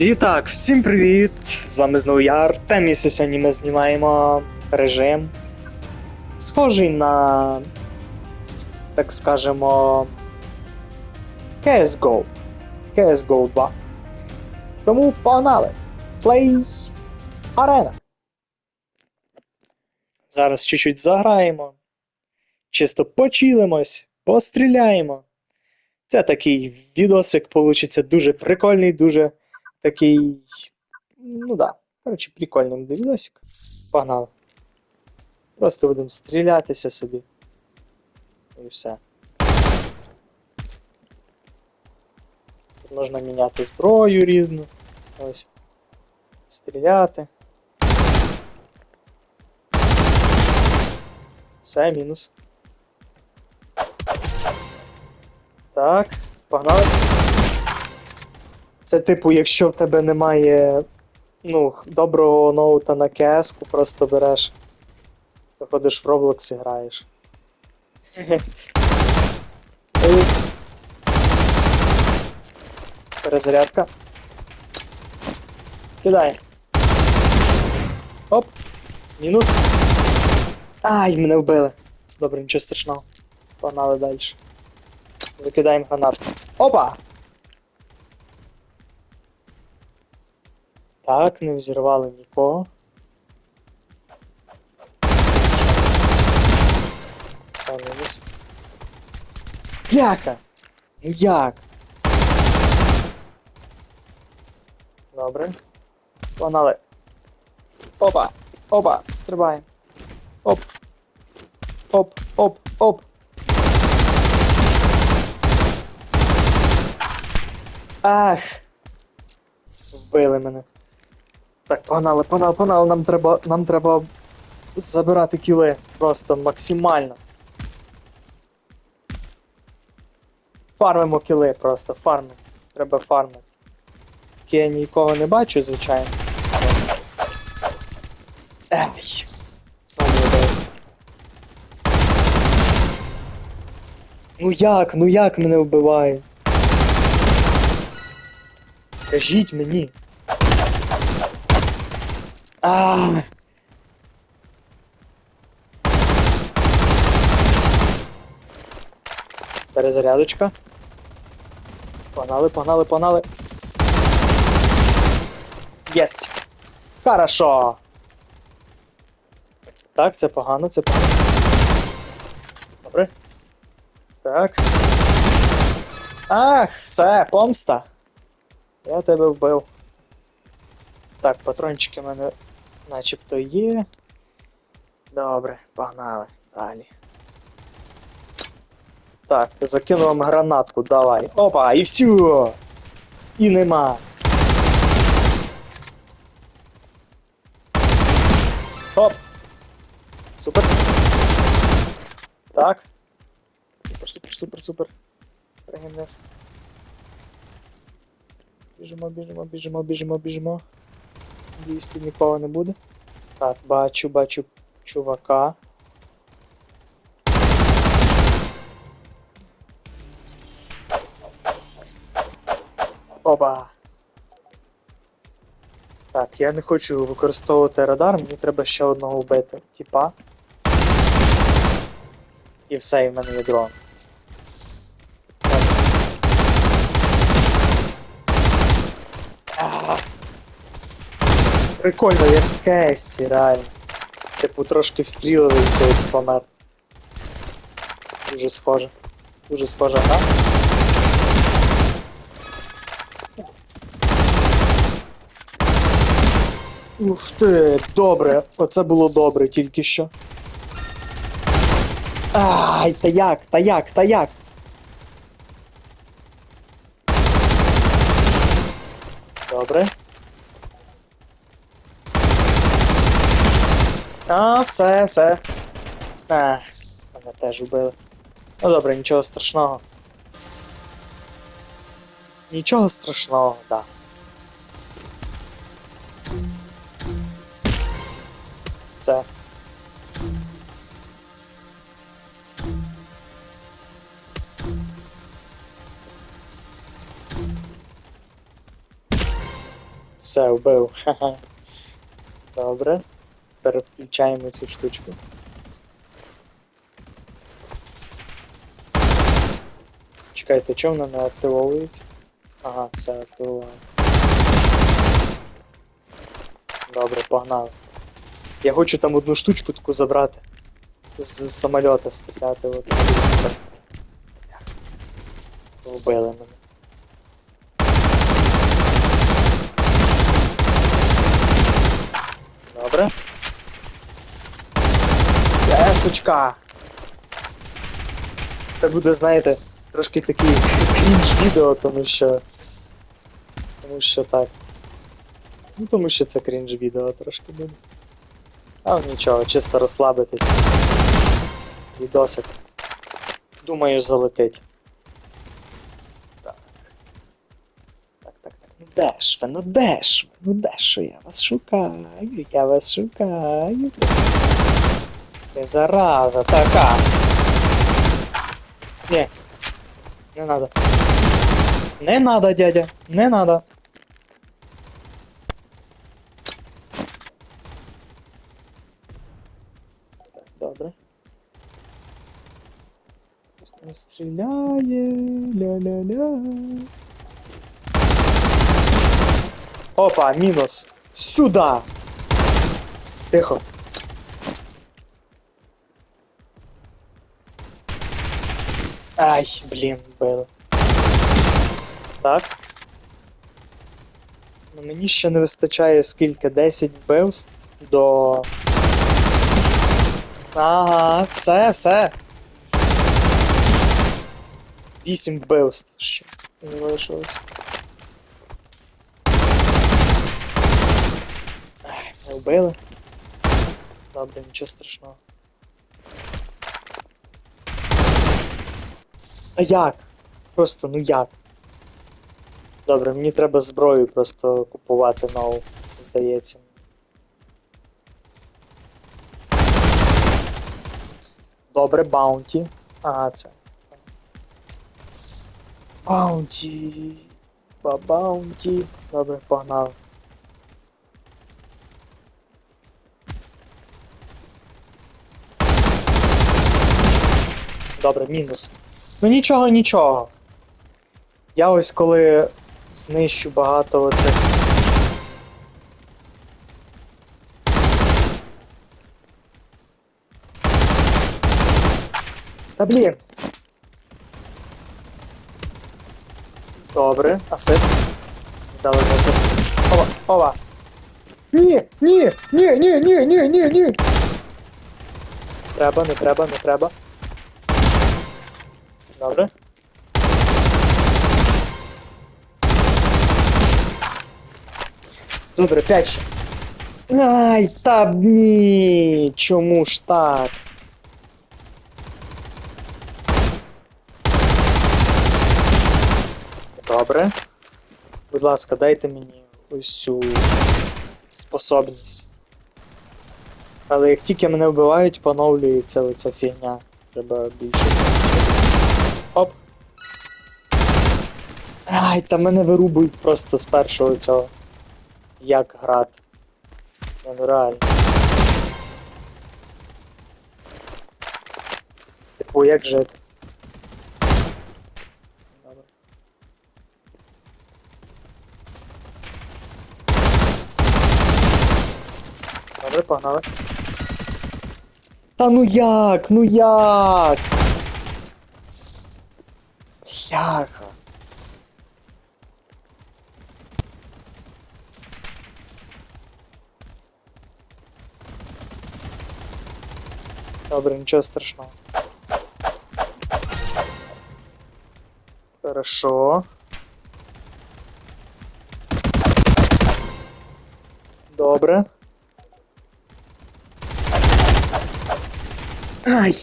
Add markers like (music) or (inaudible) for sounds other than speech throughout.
І так, всім привіт! З вами знову я Артем, і сьогодні ми знімаємо режим. Схожий на. так скажемо. CSGO. CSGO 2. Тому погнали! Play Arena. Зараз чуть-чуть заграємо. Чисто почилимось, постріляємо. Це такий відосик получиться дуже прикольний, дуже такий. Ну да. Коротше, прикольний буде відосик. Погнали. Просто будемо стрілятися собі. І все. Тут можна міняти зброю різну. Ось. Стріляти. Все, мінус. Так, погнали. Це типу, якщо в тебе немає ну, доброго ноута на cs просто береш, заходиш в Roblox і граєш. (laughs) Перезарядка. Кидай. Оп. Мінус. Ай, мене вбили. Добре, нічого страшного. Погнали далі. Закидаємо гранатку. Опа! Так, не взірвали нікого. Все, мінус. Яка? Ну як? Добре. Погнали. Опа! Опа! Стрибаємо. Оп. Оп, оп, оп. Ах! Вбили мене. Так, погнали, погнали, погнали, нам треба. Нам треба забирати кіли просто максимально. Фармимо кіли просто, фармимо. Треба фармити. Тільки я нікого не бачу, звичайно. Ей! Знову вбили. Ну як, ну як мене вбивають? Скажіть мені. А. Перезарядочка. Погнали, погнали, погнали. Єсть. Хорошо. Так, це погано, це погано. Добре. Так. Ах, все, помста. Я тебе вбив. Так, патрончики в мене начебто є. Добре, погнали. Далі. Так, закину вам гранатку, давай. Опа, і все. І нема. Оп. Супер. Так. Супер, супер, супер, супер. Пригнем. Біжимо, біжимо, біжимо, біжимо, біжимо. Тут нікого не буде. Так, бачу, бачу чувака. Опа. Так, я не хочу використовувати радар, мені треба ще одного вбити. Тіпа. І все, і в мене є дрон. Прикольно, як в Кесті, реально. Типу трошки встрілили і все, і помер. Дуже схоже. Дуже схоже, гра. Ух ти, добре, оце було добре тільки що. Ай, та як, та як, та як? Добре. А, все, все. А, мене теж убили. Ну добре, нічого страшного. Нічого страшного, да. Все. Все, вбив. (laughs) Добре. Переключаємо цю штучку. Чекайте, чому вона не активовується? Ага, все активувалося. Добре, погнали. Я хочу там одну штучку таку забрати. З самольота стріляти. От. Вбили мене. Добре. Есочка. Це буде, знаєте, трошки такий крінж відео, тому що. Тому що так. Ну тому що це крінж відео трошки буде. А нічого, чисто розслабитись. Відосик. Думаю, залетить. Так. Так, так, так. Ну де ж ви, ну де ж ви, ну я вас шукаю, я вас шукаю. Ти зараза така. Ні. Не надо. Не надо, дядя, не надо. Так, добре. Просто не стріляє. Ля-ля-ля. Опа, мінус. Сюда. Тихо. Ай, блін, били. Так. Ну, мені ще не вистачає скільки 10 вбивств до. Ага, все, все. 8 вбивств ще. Не залишилось. Ай, не вбили. Добре, нічого страшного. А як? Просто ну як? Добре, мені треба зброю просто купувати нову, здається. Добре, баунті. Ага, це. Баунті. Ба баунті. Добре, погнали. Добре, мінус. Ну нічого, нічого. Я ось коли знищу багато оцих. Та блін. Добре, асист. Дали за асист. Ова, ова. Ні, ні, ні, ні, ні, ні, ні, ні. Треба, не треба, не треба. Добре. Добре, 5 ще. Ай, та б ні. Чому ж так? Добре. Будь ласка, дайте мені ось цю способність. Але як тільки мене вбивають, поновлюється оця фігня. Треба більше. Ай, та мене вирубують просто з першого цього. Як грати. Ну реально. Типу, як жити. Добре, погнали. Та ну як? Ну як? Як? Добре, нічого страшного. Хорошо. Добре. Ай,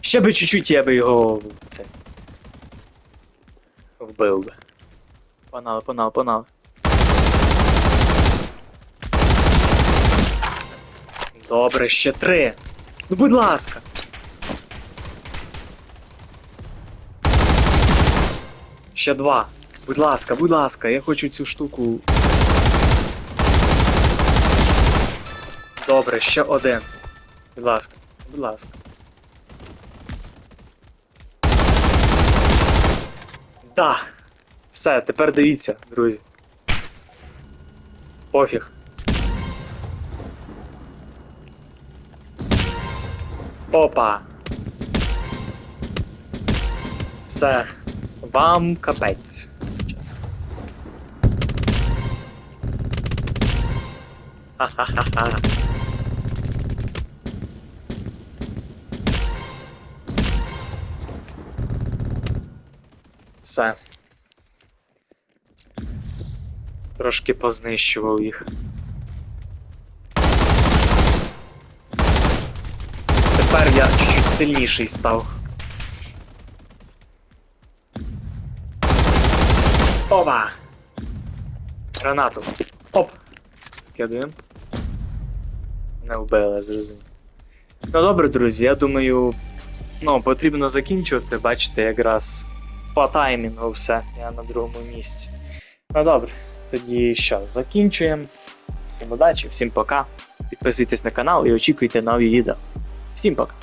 ще би чуть-чуть я би його це. Вбив би. Панал, панал, панал. Добре, ще три. Ну будь ласка. Ще два. Будь ласка, будь ласка, я хочу цю штуку. Добре, ще один. Будь ласка, будь ласка. Так. Все, тепер дивіться, друзі. Пофіг. Опа. Все. Вам капець. Ха-ха-ха-ха. Все. Трошки познищував їх. Тепер я чуть-чуть сильніший став. Опа! Гранату. Оп! Закидуємо. Не вбили, зрозуміло. Ну добре, друзі, я думаю, ну, потрібно закінчувати, бачите, якраз по таймінгу все, я на другому місці. Ну добре, тоді що, закінчуємо. Всім удачі, всім пока. Підписуйтесь на канал і очікуйте нові відео. Всім пока!